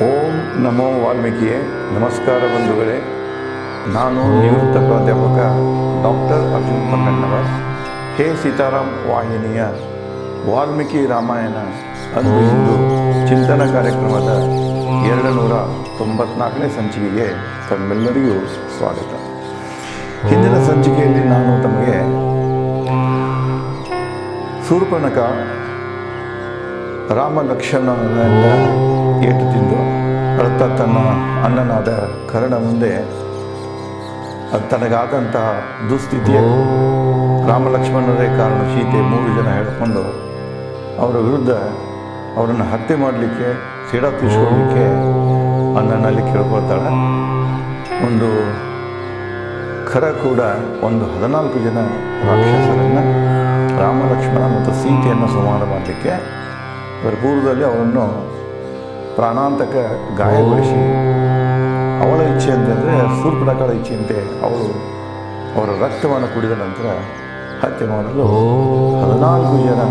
ನಮೋ ವಾಲ್ಮೀಕಿಯೇ, ನಮಸ್ಕಾರ ಬಂಧುಗಳೇ. ನಾನು ನಿವೃತ್ತ ಪ್ರಾಧ್ಯಾಪಕ ಡಾಕ್ಟರ್ ಅರ್ಜುನ್ ಪನ್ನಣ್ಣವರ್. ಹೇ ಸೀತಾರಾಮ್ ವಾಹಿನಿಯ ವಾಲ್ಮೀಕಿ ರಾಮಾಯಣ ಅಂದು ಇಂದು ಚಿಂತನ ಕಾರ್ಯಕ್ರಮದ ಎರಡು ನೂರ ತೊಂಬತ್ನಾಲ್ಕನೇ ಸಂಚಿಕೆಗೆ ತಮ್ಮೆಲ್ಲರಿಗೂ ಸ್ವಾಗತ. ಹಿಂದಿನ ಸಂಚಿಕೆಯಲ್ಲಿ ನಾನು ತಮಗೆ ಸೂರ್ಪಣಕ ರಾಮ ಲಕ್ಷ್ಮಣನಿಂದ ಏಟು ತಿಂದು ಅರ್ಥ ತನ್ನ ಅಣ್ಣನಾದ ಕರ್ಣ ಮುಂದೆ ಅದು ತನಗಾದಂತಹ ದುಸ್ಥಿತಿಯ ರಾಮ ಲಕ್ಷ್ಮಣರೇ ಕಾರಣ ಸೀತೆ ಮೂರು ಜನ ಹೇಳಿಕೊಂಡು ಅವರ ವಿರುದ್ಧ ಅವರನ್ನು ಹತ್ಯೆ ಮಾಡಲಿಕ್ಕೆ ಸಿಡ ತೀರ್ಸ್ಕೊಳ್ಳಿಕ್ಕೆ ಅಣ್ಣನಲ್ಲಿ ಕೇಳ್ಕೊಳ್ತಾಳೆ ಒಂದು ಖರ ಕೂಡ ಒಂದು ಹದಿನಾಲ್ಕು ಜನ ರಾಕ್ಷಸರನ್ನು ರಾಮ ಲಕ್ಷ್ಮಣ ಮತ್ತು ಸೀತೆಯನ್ನು ಸಂಹಾರ ಮಾಡಲಿಕ್ಕೆ ಅದರ ಪೂರ್ವದಲ್ಲಿ ಅವರನ್ನು ಪ್ರಾಣಾಂತಕ ಗಾಯಗೊಳಿಸಿ ಅವಳ ಇಚ್ಛೆ ಅಂತಂದರೆ ಸೂರ್ಪಣಕಾಳ ಇಚ್ಛೆಯಂತೆ ಅವಳು ಅವರ ರಕ್ತವನ್ನು ಕುಡಿದ ನಂತರ ಹತ್ಯೆ ಮಾಡಲು ಹದಿನಾಲ್ಕು ಜನ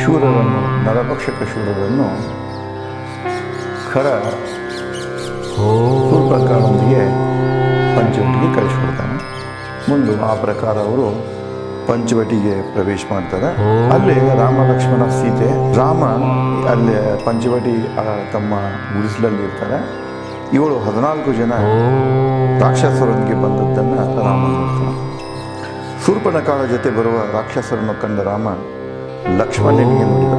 ಶೂರರನ್ನು ನರಭಕ್ಷಕ ಶೂರರನ್ನು ಖರ ಸೂರ್ಪಣಕಾಳೊಂದಿಗೆ ಪಂಚವಟಿಗೆ ಕಳಿಸ್ಕೊಡ್ತಾನೆ. ಮುಂದೆ ಆ ಪ್ರಕಾರ ಅವರು ಪಂಚವಟಿಗೆ ಪ್ರವೇಶ ಮಾಡ್ತಾರೆ. ಅಲ್ಲಿ ರಾಮ ಲಕ್ಷ್ಮಣ ಸೀತೆ ರಾಮ ಅಲ್ಲಿ ಪಂಚವಟಿ ತಮ್ಮ ಗುಡಿಸಲಲ್ಲಿ ಇರ್ತಾರೆ. ಇವಳು ಹದಿನಾಲ್ಕು ಜನ ರಾಕ್ಷಸರೊಂದಿಗೆ ಬಂದದ್ದನ್ನು ರಾಮ ನೋಡ್ತಾನೆ. ಶೂರ್ಪಣಕಾಳ ಜೊತೆ ಬರುವ ರಾಕ್ಷಸರನ್ನು ಕಂಡ ರಾಮ ಲಕ್ಷ್ಮಣನಿಗೆ ನೋಡಿದ.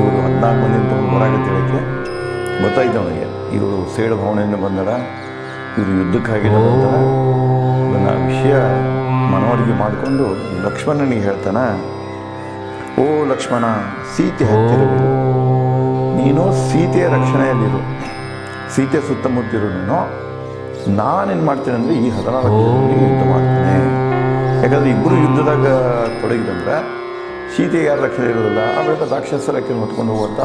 ಇವಳು ಹದಿನಾಲ್ಕು ಮಂದಿ ತಗೊಂಡು ಬರಾಗತ್ತೆ ಹೇಳಕ್ಕೆ. ಗೊತ್ತಾಯ್ತು ಅವನಿಗೆ ಇವರು ಸೇಡು ಭವನೆಯನ್ನು ಬಂದಳ ಇವರು ಯುದ್ಧಕ್ಕಾಗಿ ಬಂದಳ ನನ್ನ ವಿಷಯ ಮನವರಿಕೆ ಮಾಡಿಕೊಂಡು ಲಕ್ಷ್ಮಣನಿಗೆ ಹೇಳ್ತಾನ, ಓ ಲಕ್ಷ್ಮಣ, ಸೀತೆ ಹತ್ತಿರವಿರು ನೀನು ಸೀತೆಯ ರಕ್ಷಣೆಯಲ್ಲಿರು. ಸೀತೆ ಸುತ್ತಮುತ್ತಿರು ನೀನು. ನಾನೇನು ಮಾಡ್ತೇನೆ ಅಂದರೆ ಈ ಹದಿನಾಲ್ಕು ಯುದ್ಧ ಮಾಡ್ತೇನೆ. ಯಾಕಂದರೆ ಇಬ್ಬರು ಯುದ್ಧದಾಗ ತೊಡಗಿದಂದ್ರೆ ಸೀತೆ ಯಾರು ರಕ್ಷಣೆ ಇರೋದಿಲ್ಲ ಆಮೇಲೆ ರಾಕ್ಷಸರಕ್ಕೆ ಹೊತ್ಕೊಂಡು ಹೋಗುವಂಥ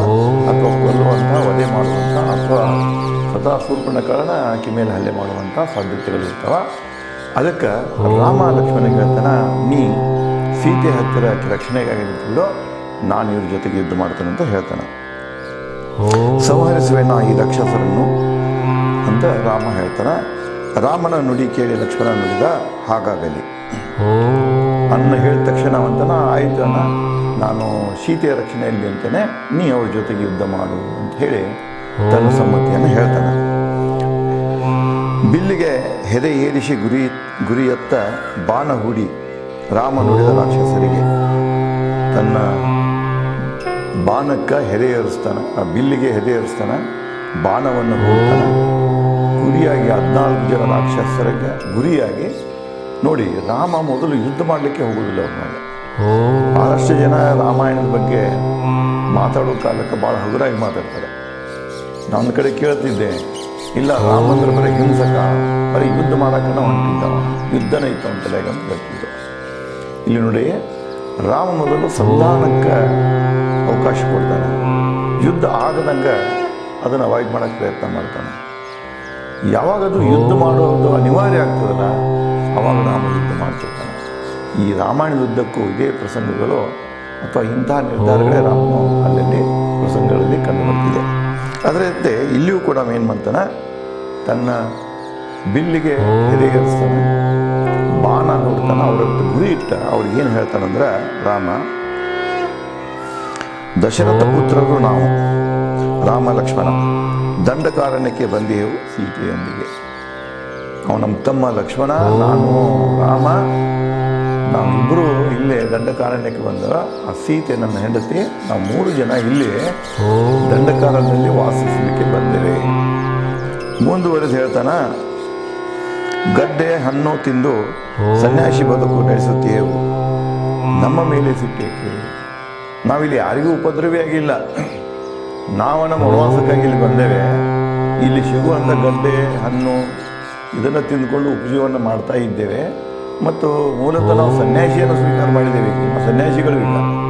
ಅಥವಾ ಕೊಲ್ಲುವಂಥ ವಧೆ ಮಾಡುವಂಥ ಅಥವಾ ಸ್ವತಃ ಸೂರ್ಪಣ ಕಾರಣ ಆಕೆ ಮೇಲೆ ಹಲ್ಲೆ ಮಾಡುವಂಥ ಸಾಧ್ಯತೆಗಳಿರ್ತಾವ ಅದಕ್ಕೆ ರಾಮ ಲಕ್ಷ್ಮಣ ಹೇಳ್ತಾನ ನೀ ಸೀತೆ ಹತ್ತಿರ ರಕ್ಷಣೆಗಾಗಿ ನಿಂತಿದ್ದು ನಾನು ಇವ್ರ ಜೊತೆಗೆ ಯುದ್ಧ ಮಾಡ್ತೇನೆ ಅಂತ ಹೇಳ್ತಾನೆ. ಸಂಹರಿಸುವೆ ನಾ ಈ ರಕ್ಷಸರನ್ನು ಅಂತ ರಾಮ ಹೇಳ್ತಾನೆ. ರಾಮನ ನುಡಿ ಕೇಳಿ ಲಕ್ಷ್ಮಣ ನುಡಿದ ಹಾಗಾಗಲಿ. ಅನ್ನ ಹೇಳಿದ ತಕ್ಷಣ ಅಂತಾನ ಆಯಿತು ಅಣ್ಣ ನಾನು ಸೀತೆಯ ರಕ್ಷಣೆಯಲ್ಲಿ ಅಂತೇನೆ ನೀ ಅವ್ರ ಜೊತೆಗೆ ಯುದ್ಧ ಮಾಡು ಅಂತ ಹೇಳಿ ತನ್ನ ಸಮ್ಮತಿಯನ್ನು ಹೇಳ್ತಾನೆ. ಬಿಲ್ಲಿಗೆ ಹೆದೆ ಏರಿಸಿ ಗುರಿ ಗುರಿಯತ್ತ ಬಾಣ ಹೂಡಿ ರಾಮ ನುಡಿದ ರಾಕ್ಷಸರಿಗೆ ತನ್ನ ಬಾಣಕ್ಕ ಹೆದೆ ಏರಿಸ್ತಾನೆ ಆ ಬಿಲ್ಲಿಗೆ ಹೆದೆ ಏರಿಸ್ತಾನೆ ಬಾಣವನ್ನು ಹೂಡ್ತಾನೆ. ಗುರಿಯಾಗಿ ಹದಿನಾಲ್ಕು ಜನ ರಾಕ್ಷಸರಿಗೆ ಗುರಿಯಾಗಿ ನೋಡಿ ರಾಮ ಮೊದಲು ಯುದ್ಧ ಮಾಡಲಿಕ್ಕೆ ಹೋಗೋದಿಲ್ಲ ಅವ್ರ ಮೇಲೆ. ಬಹಳಷ್ಟು ಜನ ರಾಮಾಯಣದ ಬಗ್ಗೆ ಮಾತಾಡೋ ಕಾಲಕ್ಕೆ ಭಾಳ ಹಗುರಾಗಿ ಮಾತಾಡ್ತಾರೆ. ನಾನು ಕಡೆ ಕೇಳ್ತಿದ್ದೆ ಇಲ್ಲ, ರಾಮಂದ್ರ ಬರೀ ಹಿಂಸಕ. ಬರೀ ಯುದ್ಧ ಮಾಡಕ್ಕನ ಹೊಂಟಿದ್ದವ ಯುದ್ಧನೇ ಇತ್ತು ಅಂತ ಹೇಳ್ತಿದ್ರು ಇಲ್ಲಿ ನೋಡಿ, ರಾಮ ಮೊದಲು ಸಂಧಾನಕ್ಕೆ ಅವಕಾಶ ಕೊಡ್ತಾನೆ. ಯುದ್ಧ ಆಗದಂಗೆ ಅದನ್ನು ಅವಾಯ್ಡ್ ಮಾಡೋಕ್ಕೆ ಪ್ರಯತ್ನ ಮಾಡ್ತಾನೆ. ಯಾವಾಗ ಅದು ಯುದ್ಧ ಮಾಡೋದು ಅನಿವಾರ್ಯ ಆಗ್ತದಲ್ಲ, ಅವಾಗ ರಾಮ ಯುದ್ಧ ಮಾಡ್ತಿರ್ತಾನೆ. ಈ ರಾಮಾಯಣದ ಉದ್ದಕ್ಕೂ ಇದೇ ಪ್ರಸಂಗಗಳು ಅಥವಾ ಇಂತಹ ನಿರ್ಧಾರಗಳೇ ರಾಮನು ಅಲ್ಲಲ್ಲಿ ಪ್ರಸಂಗಗಳಲ್ಲಿ ಕಂಡುಬರ್ತಿದೆ ಅದರಂತೆ ಇಲ್ಲಿಯೂ ಕೂಡ ಏನು ಮಾಡ್ತಾನೆ ತನ್ನ ಬಿಲ್ಲಿಗೆ ಎದೆಗೇರಿಸ್ತಾನೆ. ಬಾಣ ನೋಡ್ತಾನೆ ಅವರ ಗುರಿ ಇಟ್ಟ ಅವ್ರಿಗೆ ಏನು ಹೇಳ್ತಾನಂದ್ರೆ ರಾಮ ದಶರಥ ಪುತ್ರರು ನಾವು ರಾಮ ಲಕ್ಷ್ಮಣ ದಂಡಕಾರಣ್ಯಕ್ಕೆ ಬಂದೆವು ಸೀತೆಯೊಂದಿಗೆ. ಅವ ನಮ್ಮ ತಮ್ಮ ಲಕ್ಷ್ಮಣ ನಾನು ರಾಮ ನಾವಿಬ್ಬರು ಇಲ್ಲೇ ದಂಡಕಾರಣ್ಯಕ್ಕೆ ಬಂದ ಆ ಸೀತೆ ನನ್ನ ಹೆಂಡತಿ ನಾವು ಮೂರು ಜನ ಇಲ್ಲಿ ದಂಡಕಾರಣ್ಯದಲ್ಲಿ ವಾಸಿಸಲಿಕ್ಕೆ ಬಂದೇವೆ ಮುಂದುವರೆದು ಹೇಳ್ತಾನ ಗಡ್ಡೆ ಹಣ್ಣು ತಿಂದು ಸನ್ಯಾಸಿ ಬದುಕು ನಡೆಸುತ್ತೇವು ನಮ್ಮ ಮೇಲೆ ಸಿಕ್ಕೇಕೆ? ನಾವಿಲ್ಲಿ ಯಾರಿಗೂ ಉಪದ್ರವಿ ಆಗಿಲ್ಲ. ನಾವು ನಮ್ಮ ವನವಾಸಕ್ಕಾಗಿ ಇಲ್ಲಿ ಬಂದೇವೆ. ಇಲ್ಲಿ ಸಿಗುವಂಥ ಗಡ್ಡೆ ಹಣ್ಣು ಇದನ್ನು ತಿಂದ್ಕೊಂಡು ಉಪಜೀವನ ಮಾಡ್ತಾ ಇದ್ದೇವೆ. ಮತ್ತು ಮೂಲತಃ ನಾವು ಸನ್ಯಾಸಿಯನ್ನು ಸ್ವೀಕಾರ ಮಾಡಿದ್ದೇವೆ. ನಿಮ್ಮ ಸನ್ಯಾಸಿಗಳು ಇಲ್ಲ.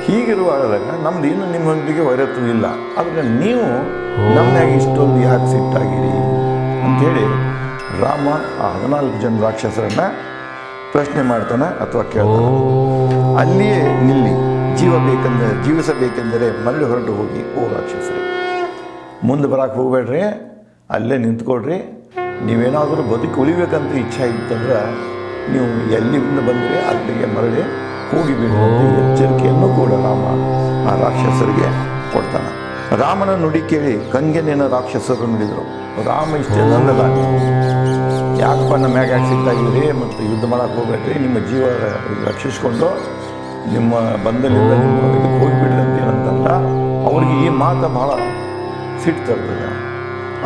ಹೀಗಿರುವಾಗ ನಮ್ದು ಏನು ನಿಮ್ಮೊಂದಿಗೆ ವೈರತ್ವ ಇಲ್ಲ. ಆದರೆ ನೀವು ನಮ್ಮಾಗಿ ಇಷ್ಟೊಂದು ಯಾಕೆ ಸಿಟ್ಟಾಗಿರಿ? ಅಂಥೇಳಿ ರಾಮ ಆ ಹದಿನಾಲ್ಕು ಜನ ರಾಕ್ಷಸರನ್ನ ಪ್ರಶ್ನೆ ಮಾಡ್ತಾನೆ ಅಥವಾ ಕೇಳ್ತಾನೆ. ಅಲ್ಲಿಯೇ ನಿಲ್ಲಿ. ಜೀವ ಬೇಕೆಂದರೆ, ಜೀವಿಸಬೇಕೆಂದರೆ ಮರಳಿ ಹೊರಟು ಹೋಗಿ, ಓ ರಾಕ್ಷಸರೇ. ಮುಂದೆ ಬರಕ್ಕೆ ಹೋಗಬೇಡ್ರಿ. ಅಲ್ಲೇ ನಿಂತ್ಕೊಳ್ರಿ. ನೀವೇನಾದರೂ ಬದುಕಿ ಉಳಿಬೇಕಂತ ಇಚ್ಛೆ ಇತ್ತಂದ್ರೆ ನೀವು ಎಲ್ಲಿಂದ ಬಂದರೆ, ಅಲ್ಲಿಗೆ ಮರಳಿ ಹೋಗಿ ಬಿಡ್ರಿ ಅಂತ ಎಚ್ಚರಿಕೆಯನ್ನು ಕೂಡ ರಾಮ ಆ ರಾಕ್ಷಸರಿಗೆ ಕೊಡ್ತಾನೆ. ರಾಮನ ನುಡಿ ಕೇಳಿ ಕಂಗೆನೇನ ರಾಕ್ಷಸರು ನುಡಿದರು. ರಾಮ ಇಷ್ಟೇ ನಂದಲ್ಲ ಯಾಕಪ್ಪ ನಮ್ಮ ಮ್ಯಾಗ ಯಾಕೆ ಸಿಗ್ತಾ ಮತ್ತು ಯುದ್ಧ ಮಾಡಕ್ಕೆ ಹೋಗ್ಬೇಕ್ರಿ ನಿಮ್ಮ ಜೀವ ರಕ್ಷಿಸ್ಕೊಂಡು ನಿಮ್ಮ ಬಂಧನಿಂದ ನಿಮ್ಮ ಹೋಗಿಬಿಡ್ರಿ ಅಂತ ಏನಂತಲ್ಲ ಅವ್ರಿಗೆ ಈ ಮಾತು ಭಾಳ ಸಿಟ್ಟು ತರ್ತದೆ.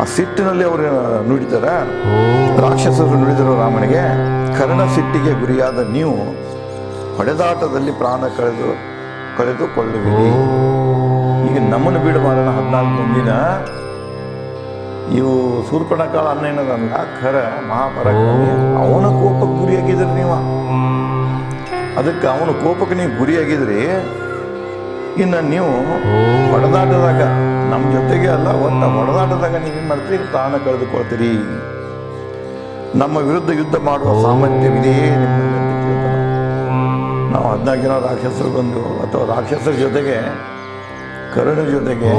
ಆ ಸಿಟ್ಟಿನಲ್ಲಿ ಅವರು ನುಡಿತಾರೆ. ರಾಕ್ಷಸರು ನುಡಿದರು ರಾಮನಿಗೆ ಕರ್ಣ ಸಿಟ್ಟಿಗೆ ಗುರಿಯಾದ ನೀವು ಹೊಡೆದಾಟದಲ್ಲಿ ಪ್ರಾಣ ಕಳೆದು ಕಳೆದುಕೊಳ್ಳುವಿರಿ. ಈಗ ನಮ್ಮನ್ನು ಬಿಡು ಮಾಡೋಣ ಹದಿನಾಲ್ಕು ಮಂದಿನ ಇವು ಸೂರ್ಪಣಕಾಳ ಅನ್ನ ಏನದಲ್ಲ ಖರ ಮಹಾಪರಾಕ್ರಮಿ. ಅವನ ಕೋಪಕ್ಕೆ ಗುರಿಯಾಗಿದ್ರಿ ನೀವು. ಅದಕ್ಕೆ ಅವನ ಕೋಪಕ್ಕೆ ನೀವು ಗುರಿಯಾಗಿದ್ರಿ ಇನ್ನು ನೀವು ಹೊಡೆದಾಟದಾಗ ನಮ್ಮ ಜೊತೆಗೆ ಅಲ್ಲ ಒಂದು ಹೊಡೆದಾಟದಾಗ ನೀವು ಏನು ಮಾಡ್ತೀರಿ? ಪ್ರಾಣ ಕಳೆದುಕೊಳ್ತೀರಿ. ನಮ್ಮ ವಿರುದ್ಧ ಯುದ್ಧ ಮಾಡುವ ಸಾಮರ್ಥ್ಯವಿದೆಯೇ ಕೇಳ್ತಾನೆ ನಾವು ಹದಿನಾಲ್ಕು ಜನ ರಾಕ್ಷಸರು ಬಂದು ಅಥವಾ ರಾಕ್ಷಸರ ಜೊತೆಗೆ ಕರುಣ ಜೊತೆಗೆ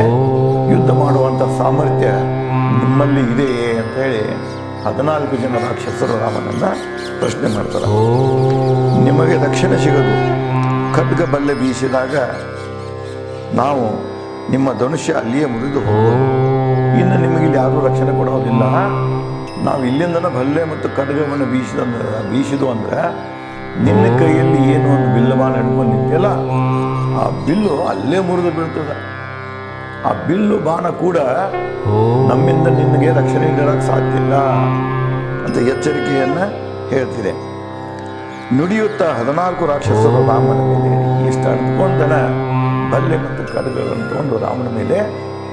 ಯುದ್ಧ ಮಾಡುವಂಥ ಸಾಮರ್ಥ್ಯ ನಿಮ್ಮಲ್ಲಿ ಇದೆಯೇ ಅಂತ ಹೇಳಿ ಹದಿನಾಲ್ಕು ಜನ ರಾಕ್ಷಸರು ರಾಮನನ್ನ ಪ್ರಶ್ನೆ ಮಾಡ್ತಾರೆ. ನಿಮಗೆ ರಕ್ಷಣೆ ಸಿಗದು ಖಡ್ಗ ಬಲ್ಲೆ ಬೀಸಿದಾಗ ನಾವು ನಿಮ್ಮ ಧನುಷ್ಯ ಅಲ್ಲಿಯೇ ಮುರಿದು ಹೋಗೋದು. ಇನ್ನು ನಿಮಗೆ ಇಲ್ಲಿ ಯಾರೂ ರಕ್ಷಣೆ ಕೊಡೋದಿಲ್ಲ. ನಾವು ಇಲ್ಲಿಂದನ ಬಲ್ಲೆ ಮತ್ತು ಖಡ್ಗವನ್ನು ಬೀಸಿದ ಬೀಸಿದು ಅಂದ್ರೆ, ನಿನ್ನ ಕೈಯಲ್ಲಿ ಏನು ಒಂದು ಬಿಲ್ಲವಾನ ಹಿಡ್ಕೊಂಡು ನಿಂತಿಲ್ಲ ಆ ಬಿಲ್ಲು ಅಲ್ಲೇ ಮುರಿದು ಬೀಳ್ತದೆ. ಆ ಬಿಲ್ಲು ಬಾಣ ಕೂಡ ನಮ್ಮಿಂದ ನಿನಗೆ ರಕ್ಷಣೆ ನೀಡಕ್ಕೆ ಸಾಧ್ಯ ಇಲ್ಲ ಅಂತ ಎಚ್ಚರಿಕೆಯನ್ನು ಹೇಳ್ತಿದೆ. ನುಡಿಯುತ್ತಾ ಹದಿನಾಲ್ಕು ರಾಕ್ಷಸರು ರಾಮನ ಮೇಲೆ ಇಷ್ಟ ಅಂದ್ಕೊಂಡನ ಬಲ್ಲೆ ಕಡಗಳನ್ನು ತಗೊಂಡು ರಾಮನ ಮೇಲೆ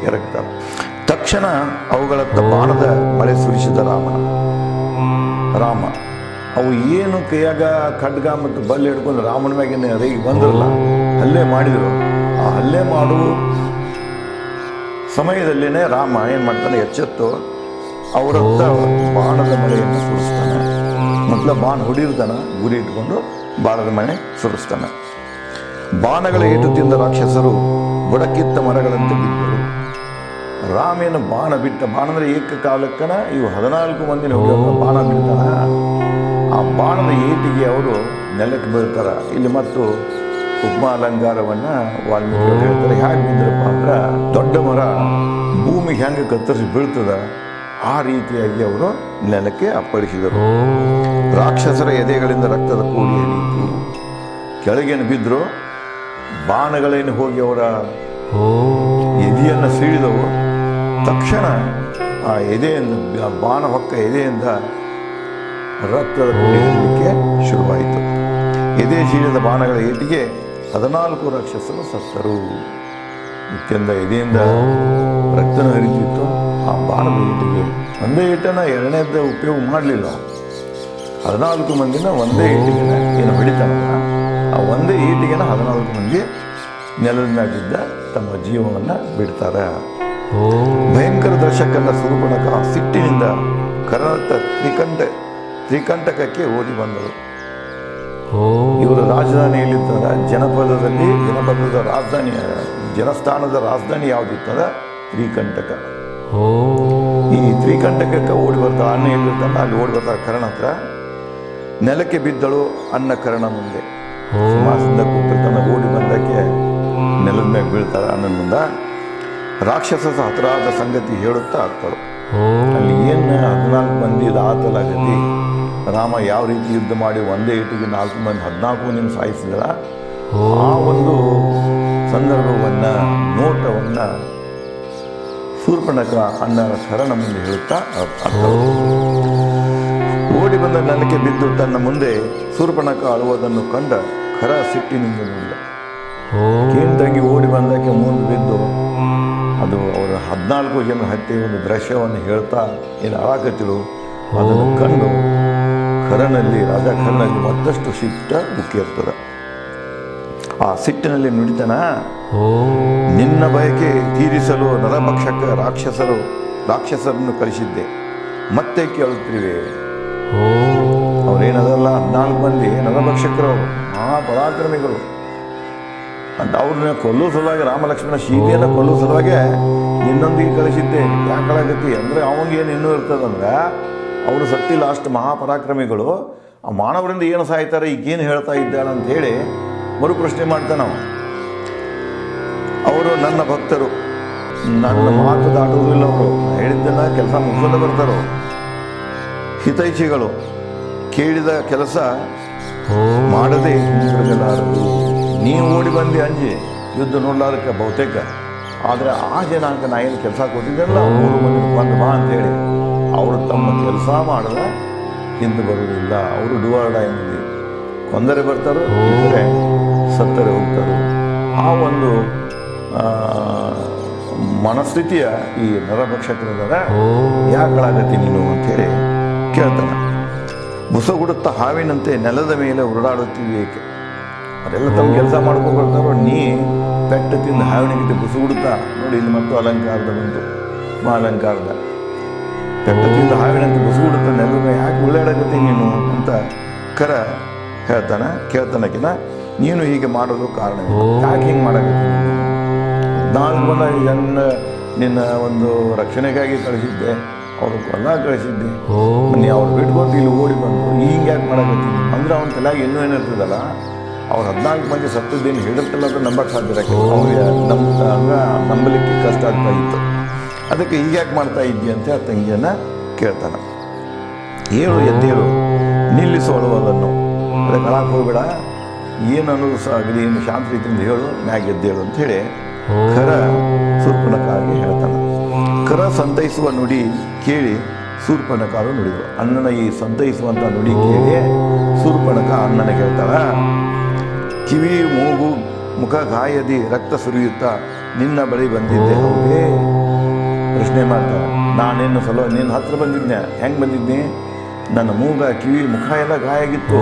ಎರಗ್ತಾರೆ. ತಕ್ಷಣ ಅವುಗಳತ್ತ ಬಾಣದ ಮಳೆ ಸುರಿಸಿದ ರಾಮನ. ರಾಮ ಅವು ಏನು ಕೈಯಾಗ ಖಡ್ಗ ಮತ್ತು ಬಲ್ಲಿ ಹಿಡ್ಕೊಂಡು ರಾಮನ ಮ್ಯಾಗಿನ ರೇಗಿ ಬಂದ್ರಲ್ಲ ಹಲ್ಲೆ ಮಾಡಿದರು. ಆ ಹಲ್ಲೆ ಮಾಡು ಸಮಯದಲ್ಲಿನೇ ರಾಮ ಏನು ಮಾಡ್ತಾನೆ ಎಚ್ಚೆತ್ತು ಅವರತ್ತ ಬಾಣದ ಮಳೆಯನ್ನು ಸುರಿಸ್ತಾನೆ. ಮೊದಲ ಬಾಣ ಹೊಡಿರ್ತಾನೆ ಗುರಿ ಇಟ್ಕೊಂಡು ಬಾಣದ ಮನೆ ಸುರಿಸ್ತಾನೆ. ಬಾಣಗಳ ಏಟು ತಿಂದ ರಾಕ್ಷಸರು ಬುಡಕಿತ್ತ ಮರಗಳಂತೆ ಬಿದ್ದರು. ರಾಮೇನ ಬಾಣ ಬಿಟ್ಟ ಬಾಣ ಅಂದ್ರೆ ಏಕಕಾಲಕ್ಕನ? ಇವು ಹದಿನಾಲ್ಕು ಮಂದಿ ಬಾಣ ಬಿಡ್ತಾನ. ಆ ಬಾಣದ ಏಟಿಗೆ ಅವರು ನೆಲಕ್ಕೆ ಬೀಳ್ತಾರ. ಇಲ್ಲಿ ಮತ್ತು ಉಪ್ಮಾ ಅಲಂಕಾರವನ್ನು ವಾಲ್ಮೀಕಿ ಹೇಳ್ತಾರೆ. ಹೇಗೆ ಬಿದ್ದರಪ್ಪ ಅಂದ್ರೆ ದೊಡ್ಡ ಮರ ಭೂಮಿಗೆ ಹೆಂಗೆ ಕತ್ತರಿಸಿ ಬೀಳ್ತದ, ಆ ರೀತಿಯಾಗಿ ಅವರು ನೆಲಕ್ಕೆ ಅಪ್ಪಳಿಸಿದರು. ರಾಕ್ಷಸರ ಎದೆಗಳಿಂದ ರಕ್ತದ ಕೂಡಿಯ ನಿಂತು ಕೆಳಗೇನು ಬಿದ್ದರು ಬಾಣಗಳೇನು ಹೋಗಿ ಅವರ ಎದೆಯನ್ನು ಸೀಳಿದವು. ತಕ್ಷಣ ಆ ಎದೆಯಿಂದ ಬಾಣ ಹೊಕ್ಕ ಎದೆಯಿಂದ ರಕ್ತದ ಕುಡಿಯಲಿಕ್ಕೆ ಶುರುವಾಯಿತು. ಎದೆ ಸೀಳಿದ ಬಾಣಗಳ ಏಟಿಗೆ ಹದಿನಾಲ್ಕು ರಕ್ಷಸರು ಸತ್ತರು. ಇತ್ತೆಂದ ಎದೆಯಿಂದ ರಕ್ತ ಹರಿತಿತ್ತು. ಆ ಬಾಣದ ಏಟಿಗೆ ಒಂದೇ ಇಟ್ಟನ ಎರಡನೇದ ಉಪಯೋಗ ಮಾಡಲಿಲ್ಲ. ಹದಿನಾಲ್ಕು ಮಂದಿನ ಒಂದೇ ಇಟ್ಟಿಗೆ ಏನು ಹೊಡಿತಾನಲ್ಲ ಆ ಒಂದೇ ಏಟಿಗೆ ಹದಿನಾಲ್ಕು ಮಂದಿ ನೆಲದ ಮ್ಯಾಗಿದ್ದ ತಮ್ಮ ಜೀವವನ್ನು ಬಿಡ್ತಾರೆ. ಭಯಂಕರ ದರ್ಶಕನ ಸುರುಪಣಕ ಸಿಟ್ಟಿನಿಂದ ಕರ್ನಾಟಕ ತ್ರಿಕಂಠ ತ್ರಿಕಂಟಕಕ್ಕೆ ಓಡಿ ಬಂದರು ಇವರು ರಾಜಧಾನಿಯಲ್ಲಿದ್ದಾರೆ ಜನಪದದಲ್ಲಿ ಜನಪದದ ರಾಜಧಾನಿ ಜನಸ್ಥಾನದ ರಾಜಧಾನಿ ಯಾವುದಿತ್ತದ? ತ್ರಿಕಂಟಕ. ಈ ತ್ರಿಕಂಟಕಕ್ಕೆ ಓಡಿ ಬರ್ತಾಳೆ ಅನ್ನ ಎಲ್ಲಿರ್ತಾನೆ ಅಲ್ಲಿ ಓಡಿ ಬರ್ತಾರೆ ಕರ್ಣ ಹತ್ರ ನೆಲಕ್ಕೆ ಬಿದ್ದಳು ಅನ್ನ ಕರ್ಣ ಮುಂದೆ. ಸಿಂಹಾಸನದ ಕೂತಿರ್ತಾನೆ ಓಡಿ ಬಂದಕ್ಕೆ ನೆಲದ ಮೇಲೆ ಬೀಳ್ತಾಳೆ ಆಮೇಲೆ ಮುಂದ ರಾಕ್ಷಸ ಹತರಾದ ಸಂಗತಿ ಹೇಳುತ್ತಾ ಆಗ್ತಾಳು ಅಲ್ಲಿ ಏನು ಹದಿನಾಲ್ಕು ಮಂದಿ ಆತಲಾಗತಿ ರಾಮ ಯಾವ ರೀತಿ ಯುದ್ಧ ಮಾಡಿ ಒಂದೇ ಇಟ್ಟಿಗೆ ನಾಲ್ಕು ಮಂದಿ, ಹದಿನಾಲ್ಕು ಮಂದಿ ಸಾಯಿಸಿದ್ರ ಆ ಒಂದು ಸಂದರ್ಭವನ್ನು, ನೋಟವನ್ನು ಶೂರ್ಪಣಕ ಅಣ್ಣ ಶರಣ ಮುಂದೆ ಹೇಳುತ್ತಾ. ಓಡಿ ಬಂದ ನೆಲಕ್ಕೆ ಬಿದ್ದು ತನ್ನ ಮುಂದೆ ಸೂರ್ಪಣಕ ಅಳುವುದನ್ನು ಕಂಡ ಖರ ಸಿಟ್ಟಿನಿಂದ ನೋಡಿದ. ಕೇನ್ ತಂಗಿ ಓಡಿ ಬಂದಕ್ಕೆ ಮುಂದೆ ಬಿದ್ದು ಅದು ಅವರ ಹದಿನಾಲ್ಕು ಜನ ಹತ್ತಿ ಒಂದು ದೃಶ್ಯವನ್ನು ಹೇಳ್ತಾ ಏನು ಅಳಾಕತ್ತಿಳು ಅದನ್ನು ಕಂಡು ಖರನಲ್ಲಿ ರಾಜ ಖರನಲ್ಲಿ ಮತ್ತಷ್ಟು ಸಿಟ್ಟ ಉಕ್ಕಿರ್ತದೆ ಆ ಸಿಟ್ಟಿನಲ್ಲಿ ನುಡಿತನ ನಿನ್ನ ಬಯಕೆ ತೀರಿಸಲು ನರಭಕ್ಷಕ ರಾಕ್ಷಸರು ರಾಕ್ಷಸರನ್ನು ಕಳಿಸಿದ್ದೆ ಮತ್ತೆ ಕೇಳುತ್ತಿರುವೆ. ಅವ್ರೇನದಲ್ಲ ಹದಿನಾಲ್ಕು ಮಂದಿ ನರಭಕ್ಷಕರು ಅವರು. ಮಹಾಪರಾಕ್ರಮಿಗಳು ಅಂತ ಅವ್ರನ್ನ ಕೊಲ್ಲೋ ಸಲುವಾಗಿ ರಾಮಲಕ್ಷ್ಮಣ ಸೀತೆಯನ್ನು ಕೊಲ್ಲೋ ಸಲುವಾಗಿ ನಿನ್ನೊಂದಿಗೆ ಕಳಿಸಿದ್ದೆ. ಯಾಕಳಾಗತಿ? ಅಂದರೆ ಅವಂಗೇನು ಇನ್ನೂ ಇರ್ತದಂದ್ರೆ ಅವರು ಸತ್ತಿ ಲಾಸ್ಟ್ ಮಹಾಪರಾಕ್ರಮಿಗಳು. ಆ ಮಾನವರಿಂದ ಏನು ಸಾಯ್ತಾರೆ ಈಗೇನು ಹೇಳ್ತಾ ಇದ್ದಾಳೆ ಅಂತ ಹೇಳಿ ಮರುಪ್ರಶ್ನೆ ಮಾಡ್ತಾನೆ ಅವ ಅವರು ನನ್ನ ಭಕ್ತರು. ನನ್ನ ಮಾತು ದಾಟುವುದಿಲ್ಲ ಅವರು. ಹೇಳಿದ್ದೆಲ್ಲ ಕೆಲಸ ಮುಗಿಸೋದೇ ಬರ್ತಾರೋ ಹಿತೈಷಿಗಳು ಕೇಳಿದ ಕೆಲಸ ಮಾಡದೆ ಹಿಂದಿರುಗಲಾರರು ನೀವು ಓಡಿ ಬಂದು ಅಂಜಿ, ಯುದ್ಧ ನೋಡ್ಲಾರಕ್ಕೆ ಬಹುತೇಕ. ಆದರೆ ಆ ಜನಾಂಕ ನಾ ಏನು ಕೆಲಸ ಕೊಟ್ಟಿದ್ದೆಲ್ಲ ಮೂರು ಮಂದಿ ಬಂದು ಬಾ ಅಂತೇಳಿ ಅವರು ತಮ್ಮ ಕೆಲಸ ಮಾಡಿದ ಹಿಂದೆ ಬರುವುದಿಲ್ಲ ಅವರು ಡುವಾರ್ಡ ಎಂದಿ ಕೊಂದರೆ ಬರ್ತಾರೋ ಸತ್ತರೆ ಹೋಗ್ತಾರೆ. ಆ ಒಂದು ಮನಸ್ಥಿತಿಯ ಈ ನರಭಕ್ಷಕರಿದ್ದಾರೆ ಯಾಕಳಾಗತಿ ನೀನು ಅಂತೇಳಿ ಕೇಳ್ತಾನೆ. ಬುಸಗುಡುತ್ತ ಹಾವಿನಂತೆ ನೆಲದ ಮೇಲೆ ಉರುಡಾಡುತ್ತೀವಿ ಏಕೆ? ಅದೆಲ್ಲ ತಮ್ಮ ಕೆಲಸ ಮಾಡ್ಕೊಳ್ತಾರೋ ನೀ ಪೆಟ್ಟ ತಿಂದು ಹಾವಿನಿಗಿಂತ ಮುಸುಗುಡುತ್ತ ನೋಡಿ ಇಲ್ಲಿ ಮತ್ತು ಅಲಂಕಾರದ ಬಂತು ಮಾ ಅಲಂಕಾರದ ಪೆಟ್ಟ ತಿಂದು ಹಾವಿನಂತೆ ಮುಸುಗುಡುತ್ತ ನೆಲದ ಮೇಲೆ ಯಾಕೆ ಉಳ್ಳಾಡಕತ್ತಿ ನೀನು ಅಂತ ಕರ ಹೇಳ್ತಾನೆ ಕೇಳ್ತಾನಕಿನ ನೀನು ಹೀಗೆ ಮಾಡೋದು ಕಾರಣ ಯಾಕೆ ಹಿಂಗೆ ಮಾಡಕತ್ತಿ ನಾನು? ನಾಲ್ಕು ಬಂದ ಜನ ನಿನ್ನ ಒಂದು ರಕ್ಷಣೆಗಾಗಿ ಕಳಿಸಿದ್ದೆ. ಅವರು ಕೊಲ್ಲ ಕಳಿಸಿದ್ದೆ. ನೀ ಅವ್ರು ಬಿಟ್ಕೊಂಡು ಇಲ್ಲಿ ಓಡಿ ಬಂದು ಹಿಂಗೆ ಯಾಕೆ ಮಾಡಕತ್ತೀನಿ? ಅಂದ್ರೆ ಅವನ ತಲೆಯಾಗ ಇನ್ನೂ ಏನಿರ್ತದಲ್ಲ ಅವ್ರು ಹದಿನಾಲ್ಕು ಮಂದಿ ಸತ್ತದ್ದೇನು ಹೇಳಿರ್ತಲ್ಲ ಅದು ನಂಬಕ್ಕೆ ಸಾಧ್ಯ ಅವ್ರಿಗೆ ನಮ್ಮ ನಂಬಲಿಕ್ಕೆ ಕಷ್ಟ ಆಗ್ತಾ ಇತ್ತು. ಅದಕ್ಕೆ ಈಗ ಯಾಕೆ ಮಾಡ್ತಾ ಇದ್ದಿ ಅಂತ ಆ ತಂಗಿಯನ್ನ ಕೇಳ್ತಾನೆ. ಹೇಳು ಎದ್ದೇಳು ನಿಲ್ಲಿಸೋಳುವುದನ್ನು ಅದಕ್ಕೆ ಕಳಕ್ಕೆ ಹೋಗ್ಬೇಡ. ಏನು ಅನ್ನೋದು ಸಹ ಆಗಲಿ ಏನು ಶಾಂತ ರೀತಿಯಿಂದ ಹೇಳು ಮ್ಯಾಗ ಎದ್ದೇಳು ಅಂತ ಹೇಳಿ ಖರ ಸುರ್ಪಣಕ್ಕಾಗಿ ಹೇಳ್ತಾನೆ. ಕರ ಸಂತೈಸುವ ನುಡಿ ಕೇಳಿ ಸೂರ್ಪನಕಾರು ನುಡಿದರು. ಅಣ್ಣನ ಈ ಸಂತೈಸುವಂಥ ನುಡಿ ಕೇಳಿ ಸೂರ್ಪಣಕ ಅಣ್ಣನ ಕೇಳ್ತಾಳ, ಕಿವಿ, ಮೂಗು, ಮುಖ ಗಾಯದಿ, ರಕ್ತ ಸುರಿಯುತ್ತಾ ನಿನ್ನ ಬಳಿ ಬಂದಿದ್ದೆ, ಹೌದೇ? ಪ್ರಶ್ನೆ ಮಾಡ್ತಾರೆ ನಾನೇನು ಸಲೋ ನಿನ್ನ ಹತ್ರ ಬಂದಿದ್ದೆ ಹೆಂಗೆ ಬಂದಿದ್ದೆ? ನನ್ನ ಮೂಗ, ಕಿವಿ, ಮುಖ ಎಲ್ಲ ಗಾಯ ಆಗಿತ್ತು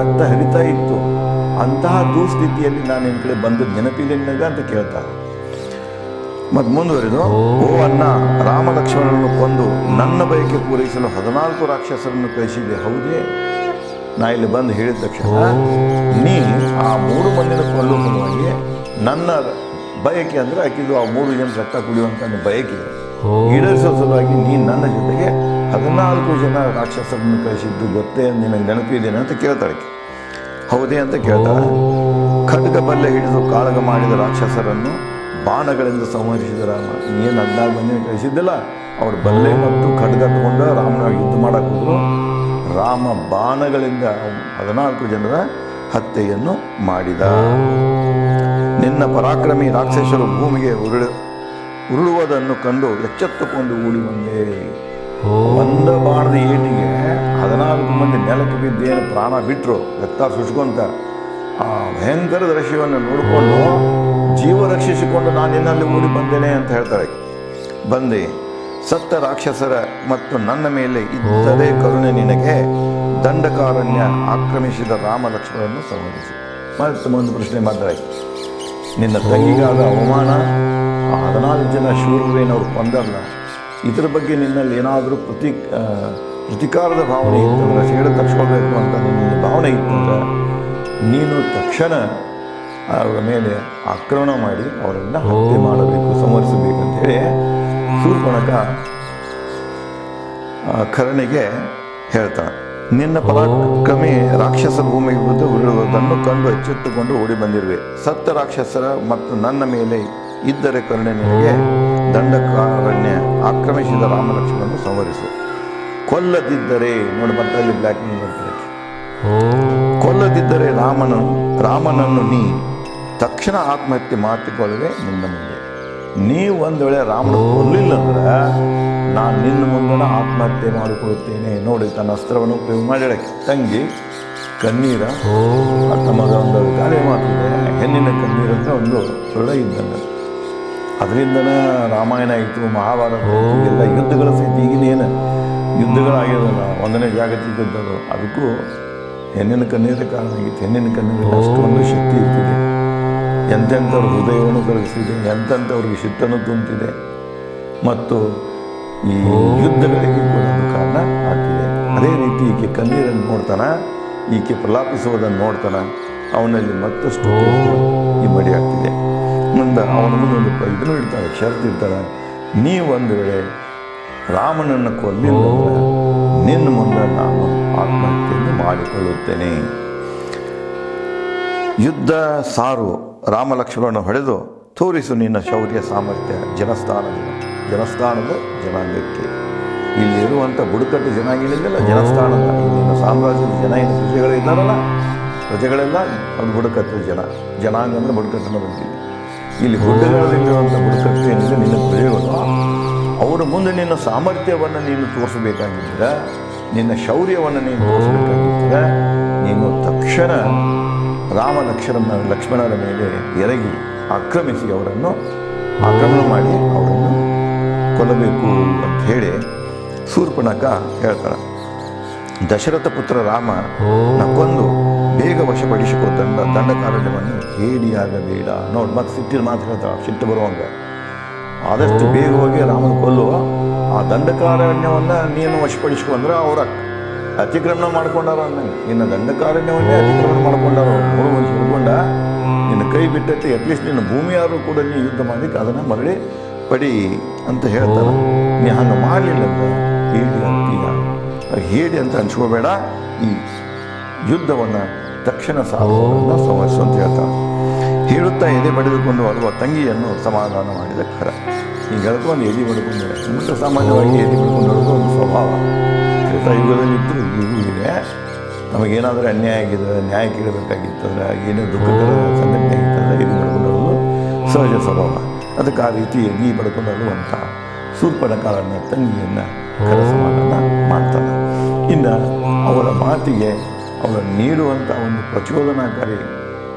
ರಕ್ತ ಹರಿತಾ ಇತ್ತು. ಅಂತಹ ದುಸ್ಥಿತಿಯಲ್ಲಿ ನಾನು ನಿನ್ನ ಕಡೆ ಬಂದದ್ದು ನೆನಪಿದೆ ನಿನಗ ಅಂತ ಕೇಳ್ತಾರೆ ಮತ್ತು ಮುಂದುವರಿದು ಓ. ಅಣ್ಣ ರಾಮ ಲಕ್ಷ್ಮಣನನ್ನು ಕೊಂದು ನನ್ನ ಬಯಕೆ ಪೂರೈಸಲು ಹದಿನಾಲ್ಕು ರಾಕ್ಷಸರನ್ನು ಕಳಿಸಿದೆ ಹೌದೇ? ನಾ ಇಲ್ಲಿ ಬಂದು ಹೇಳಿದ ತಕ್ಷಣ ನೀ ಆ ಮೂರು ಮಂದಿನ ಕೊಲ್ಲು ಸಲುವಾಗಿ ನನ್ನ ಬಯಕೆ ಅಂದರೆ ಆಕಿದು ಆ ಮೂರು ಜನ ರಕ್ತ ಕುಡಿಯುವಂಥ ಬಯಕೆ. ಈಡೇರಿಸೋ ಸಲುವಾಗಿ ನೀನು ನನ್ನ ಜೊತೆಗೆ ಹದಿನಾಲ್ಕು ಜನ ರಾಕ್ಷಸರನ್ನು ಕಳಿಸಿದ್ದು ಗೊತ್ತೇ ನಿನಗೆ ನೆನಪಿದ್ದೇನೆ ಅಂತ ಕೇಳ್ತಾಳೆ ಹೌದೇ ಅಂತ ಕೇಳ್ತಾಳೆ. ಖಡ್ಗ ಬಲ್ಲೆ ಹಿಡಿದು ಕಾಳಗ ಮಾಡಿದ ರಾಕ್ಷಸರನ್ನು ಬಾಣಗಳಿಂದ ಸಂಹರಿಸಿದ ರಾಮ. ಏನು ಹದಿನಾಲ್ಕು ಮಂದಿನ ಕಳಿಸಿದ್ದಿಲ್ಲ, ಅವರು ಬಲ್ಲೆ ಮತ್ತು ಖಡ್ಗ ತಗೊಂಡು ರಾಮನ ಯುದ್ಧ ಮಾಡಕ್ಕೆ ಹೋದ್ರು. ರಾಮ ಬಾಣಗಳಿಂದ ಹದಿನಾಲ್ಕು ಜನರ ಹತ್ಯೆಯನ್ನು ಮಾಡಿದ. ನಿನ್ನ ಪರಾಕ್ರಮಿ ರಾಕ್ಷಸರು ಭೂಮಿಗೆ ಉರುಳು, ಉರುಳುವುದನ್ನು ಕಂಡು ಎಚ್ಚೆತ್ತುಕೊಂಡು ಓಡಿ ಬಂದೆ. ಒಂದ ಬಾಣದ ಏಟಿಗೆ ಹದಿನಾಲ್ಕು ಮಂದಿ ನೆಲಕ್ಕೆ ಬಿದ್ದೇನು ಪ್ರಾಣ ಬಿಟ್ಟರು ರಕ್ತ ಸುಟ್ಕೊಂತ ಆ ಭಯಂಕರ ದೃಶ್ಯವನ್ನು ನೋಡಿಕೊಂಡು ಜೀವ ರಕ್ಷಿಸಿಕೊಂಡು ನಾನು ನಿನ್ನಲ್ಲಿ ಓಡಿ ಬಂದೇನೆ ಅಂತ ಹೇಳ್ತಾರೆ. ಬಂದೆ, ಸತ್ತ ರಾಕ್ಷಸರ ಮತ್ತು ನನ್ನ ಮೇಲೆ ಇದ್ದರೆ ಕರುಣೆ ನಿನಗೆ. ದಂಡಕಾರಣ್ಯ ಆಕ್ರಮಿಸಿದ ರಾಮ ಲಕ್ಷ್ಮಣರನ್ನು ಸಂಹರಿಸಿ. ಮತ್ತೆ ಒಂದು ಪ್ರಶ್ನೆ ಮಾಡ್ತಾರೆ ನಿನ್ನ ತಂಗಿಗಾದ ಅವಮಾನ ಆ ಹದಿನಾಲ್ಕು ಜನ ಶೂರ್ವೇನವರು ಬಂದಲ್ಲ ಇದರ ಬಗ್ಗೆ ನಿನ್ನಲ್ಲಿ ಏನಾದರೂ ಪ್ರತಿ ಪ್ರತಿಕಾರದ ಭಾವನೆ ಇತ್ತು ಸೇಡ ತಕ್ಷಬೇಕು ಅಂತ ನಿನ್ನ ಭಾವನೆ ಇತ್ತು ನೀನು ತಕ್ಷಣ ಅವರ ಮೇಲೆ ಆಕ್ರಮಣ ಮಾಡಿ ಅವರನ್ನು ಹತ್ಯೆ ಮಾಡಬೇಕು ಸಂಹರಿಸಬೇಕು ಅಂತ ಶೂರ್ಪಣಕ ಖರನಿಗೆ ಹೇಳ್ತಾನೆ ನಿನ್ನ ಪರಾಕ್ರಮಿ ರಾಕ್ಷಸ ಭೂಮಿಗೆ ಬಂದು ಉರುಳುವುದನ್ನು ಕಂಡು ಎಚ್ಚೆತ್ತುಕೊಂಡು ಓಡಿ ಬಂದಿರುವೆ. ಸತ್ತ ರಾಕ್ಷಸರ ಮತ್ತು ನನ್ನ ಮೇಲೆ ಇದ್ದರೆ ಕರುಣೆ ನಿನಗೆ ದಂಡಕಾರಣ್ಯ ಆಕ್ರಮಿಸಿದ ರಾಮಲಕ್ಷ್ಮಣನ್ನು ಸಂವರಿಸು ಕೊಲ್ಲದಿದ್ದರೆ ನೋಡಿ ಮತ್ತೆ ಅಲ್ಲಿ ಬ್ಲ್ಯಾಕ್ ಕೊಲ್ಲದಿದ್ದರೆ ರಾಮನು ರಾಮನನ್ನು ನೀ ತಕ್ಷಣ ಆತ್ಮಹತ್ಯೆ ಮಾಡಿಕೊಳ್ಳುವೆ ನಿನ್ನ ಮುಂದೆ ನೀವು ಒಂದು ವೇಳೆ ರಾಮನು ಕೊಲ್ಲಿಲ್ಲ ಅಂದ್ರೆ ನಾನು ನಿನ್ನ ಮುಂದೆ ಆತ್ಮಹತ್ಯೆ ಮಾಡಿಕೊಳ್ಳುತ್ತೇನೆ ನೋಡಿ ತನ್ನ ಅಸ್ತ್ರವನ್ನು ಉಪಯೋಗ ಮಾಡಿಡಕ್ಕೆ ತಂಗಿ ಕಣ್ಣೀರ ತಮ್ಮದ ಒಂದು ಗಾದೆ ಮಾತಿದೆ ಹೆಣ್ಣಿನ ಕಣ್ಣೀರು ಅಂತ ಒಂದು ಸುಳ್ಳ ಇದ್ದಂಗೆ. ಅದರಿಂದನೇ ರಾಮಾಯಣ ಆಯಿತು ಮಹಾಭಾರತ ಎಲ್ಲ ಯುದ್ಧಗಳ ಸಹಿತ ಈಗಿನೇನು. ಯುದ್ಧಗಳಾಗಿರೋಲ್ಲ ಒಂದನೇ ಜಾಗತಿಕ ಯುದ್ಧಗಳು. ಅದಕ್ಕೂ ಹೆಣ್ಣಿನ ಕಣ್ಣೀರ ಕಾರಣ ಆಗಿತ್ತು. ಹೆಣ್ಣಿನ ಕಣ್ಣೀರಲ್ಲಿ ಅಷ್ಟೊಂದು ಶಕ್ತಿ ಇರ್ತಿದೆ. ಎಂತೆಂಥವ್ರ ಹೃದಯವನ್ನು ಕರಗಿಸಿದೆ ಎಂತೆಂಥವ್ರಿಗೆ ಸಿಟ್ಟನ್ನು ತುಂಬಿದೆ. ಮತ್ತು ಈ ಯುದ್ಧಗಳಿಗೆ ಕೂಡ ಕಾರಣ ಆಗ್ತಿದೆ. ಅದೇ ರೀತಿ ಈಕೆ ಕಣ್ಣೀರನ್ನು ನೋಡ್ತಾನ ಈಕೆ ಪ್ರಲಾಪಿಸುವುದನ್ನು ನೋಡ್ತಾನ ಅವನಲ್ಲಿ ಮತ್ತಷ್ಟು ಈ ಮಡಿ ಆಗ್ತಿದೆ. ಮುಂದೆ ಅವನ ಮುಂದೆ ಒಂದು ಇದನ್ನು ಇಡ್ತಾಳೆ ಷರತ್ತು ಇರ್ತಾಳೆ ನೀವು ಒಂದು ವೇಳೆ ರಾಮನನ್ನು ಕೊಲ್ಲಿಲ್ಲ ನಿನ್ನ ಮುಂದೆ ನಾನು ಆತ್ಮಹತ್ಯೆಯನ್ನು ಮಾಡಿಕೊಳ್ಳುತ್ತೇನೆ. ಯುದ್ಧ ಸಾರು ರಾಮಲಕ್ಷ್ಮಣ ಹೊಡೆದು ತೋರಿಸು ನಿನ್ನ ಶೌರ್ಯ ಸಾಮರ್ಥ್ಯ ಜನಸ್ಥಾನದ ಜನಸ್ಥಾನದ ಜನಾಂಗಕ್ಕೆ. ಇಲ್ಲಿ ಇರುವಂಥ ಬುಡಕಟ್ಟು ಏನಿದೆಯಲ್ಲ, ಜನಸ್ಥಾನದ ಇಲ್ಲಿನ ಸಾಮ್ರಾಜ್ಯದ ಜನ ಏನು ಪ್ರಜೆಗಳಿದ್ದಾರಲ್ಲ? ಪ್ರಜೆಗಳೆಲ್ಲ ಅದು ಬುಡಕಟ್ಟು ಜನ. ಜನಾಂಗ ಅಂದರೆ ಬುಡಕಟ್ಟನ್ನು ಬಂದಿದೆ ಇಲ್ಲಿ ಗುಡ್ಡಗಳಲ್ಲಿರುವಂಥ ಬುಡಕಟ್ಟು ಏನಿದೆ? ನಿನ್ನ ಪ್ರಜೆಗಳು. ಅವರ ಮುಂದೆ ನಿನ್ನ ಸಾಮರ್ಥ್ಯವನ್ನು ನೀನು ತೋರಿಸಬೇಕಾಗಿದ್ದೀರ, ನಿನ್ನ ಶೌರ್ಯವನ್ನು ನೀನು ತೋರಿಸಬೇಕಾಗಿದ್ದೀರ, ನೀನು ತಕ್ಷಣ ರಾಮ ಲಕ್ಷ್ಮಣ ಲಕ್ಷ್ಮಣರ ಮೇಲೆ ಎರಗಿ ಆಕ್ರಮಿಸಿ ಅವರನ್ನು ಆಕ್ರಮಣ ಮಾಡಿ ಅವರನ್ನು ಕೊಲ್ಲಬೇಕು ಅಂತ ಹೇಳಿ ಶೂರ್ಪಣಕ ಹೇಳ್ತಾಳೆ. ದಶರಥ ಪುತ್ರ ರಾಮ ನಕ್ಕೊಂದು ಬೇಗ ವಶಪಡಿಸಿಕೋ ದಂಡ ದಂಡಕಾರಣ್ಯವನ್ನು ಹೇಡಿಯಾಗಬೇಡ. ನೋಡಿ ಮತ್ತೆ ಸಿಟ್ಟಿನ ಮಾತು ಹೇಳ್ತಾರೆ ಸಿಟ್ಟು ಬರುವಂಗ ಆದಷ್ಟು ಬೇಗ ಹೋಗಿ ರಾಮನ ಕೊಲ್ಲುವ ಆ ದಂಡಕಾರಣ್ಯವನ್ನು ನೀನು ವಶಪಡಿಸಿಕೊಂಡ್ರೆ ಅವರ ಅತಿಕ್ರಮಣ ಮಾಡ್ಕೊಂಡಾರ ಅಂದಂಗೆ ನಿನ್ನ ದಂಡಕಾರಣ್ಯವನ್ನೇ ಅತಿಕ್ರಮಣ ಮಾಡ್ಕೊಂಡಾರ. ಮೂರು ಮನುಷ್ಯ ಹಿಡ್ಕೊಂಡ, ನಿನ್ನ ಕೈ ಬಿಟ್ಟತೆ ಅಟ್ಲೀಸ್ಟ್ ನಿನ್ನ ಭೂಮಿಯಾದರೂ ಕೂಡ ನೀ ಯುದ್ಧ ಮಾಡಲಿಕ್ಕೆ ಅದನ್ನು ಮರಳಿ ಪಡಿ ಅಂತ ಹೇಳ್ತಾರೆ ನೀ ಹಂಗೆ ಮಾಡಲಿಲ್ಲ ಹೇಳಿ ಅಂತೀಯ. ಹೇಳಿ ಅಂತ ಅನ್ಸ್ಕೋಬೇಡ. ಈ ಯುದ್ಧವನ್ನು ತಕ್ಷಣ ಸಾಧನ ಸಂವರಿಸು ಅಂತ ಹೇಳ್ತಾರೆ ಹೇಳುತ್ತಾ ಎದೆ ಬಡಿದುಕೊಂಡು ಅಳುವ ತಂಗಿಯನ್ನು ಸಮಾಧಾನ ಮಾಡಿದ ಖರ. ಈಗ ಎದೆ ಬಡ್ಕೊಂಡು ಸಾಮಾನ್ಯವಾಗಿ ಎದೆ ಬಡ್ಕೊಂಡು ಒಂದು ಸ್ವಭಾವ. ಯುಗದಲ್ಲಿ ನಮಗೇನಾದರೂ ಅನ್ಯಾಯ ಆಗಿದ್ರೆ ನ್ಯಾಯ ಕೇಳಬೇಕಾಗಿತ್ತಂದ್ರೆ ಏನೇ ದುಃಖಕರ ಸಂಘಟನೆ ಆಗಿತ್ತಂದ್ರೆ ಇದು ನಡ್ಕೊಂಡು ಸಹಜ ಸ್ವಭಾವ. ಅದಕ್ಕೆ ಆ ರೀತಿ ಎದೆ ಬಡ್ಕೊಂಡು ಸೂರ್ಪಣ ಸೂರ್ಪಣಕಾಳನ್ನ ತಂಗಿಯನ್ನು ಕೆಲಸ ಮಾಡೋಣ ಮಾಡ್ತಾನೆ. ಇನ್ನು ಅವರ ಮಾತಿಗೆ ಅವರು ನೀಡುವಂಥ ಒಂದು ಪ್ರಚೋದನಾಕಾರಿ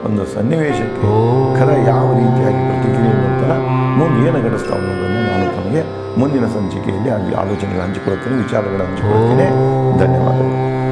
ಒಂದು ಸನ್ನಿವೇಶಕ್ಕೆ ಖರ ಯಾವ ರೀತಿಯಾಗಿ ಪ್ರತಿಕ್ರಿಯೆ ನಂತರ ಮುಂದೆ ಏನು ಘಟಿಸ್ತಾ ಅನ್ನೋದನ್ನು ನಾನು ತಮಗೆ ಮುಂದಿನ ಸಂಚಿಕೆಯಲ್ಲಿ ಅಲ್ಲಿ ಆಲೋಚನೆಗಳು ಹಂಚಿಕೊಳ್ತೀನಿ ವಿಚಾರಗಳು ಹಂಚಿಕೊಳ್ತೀನಿ ಧನ್ಯವಾದಗಳು.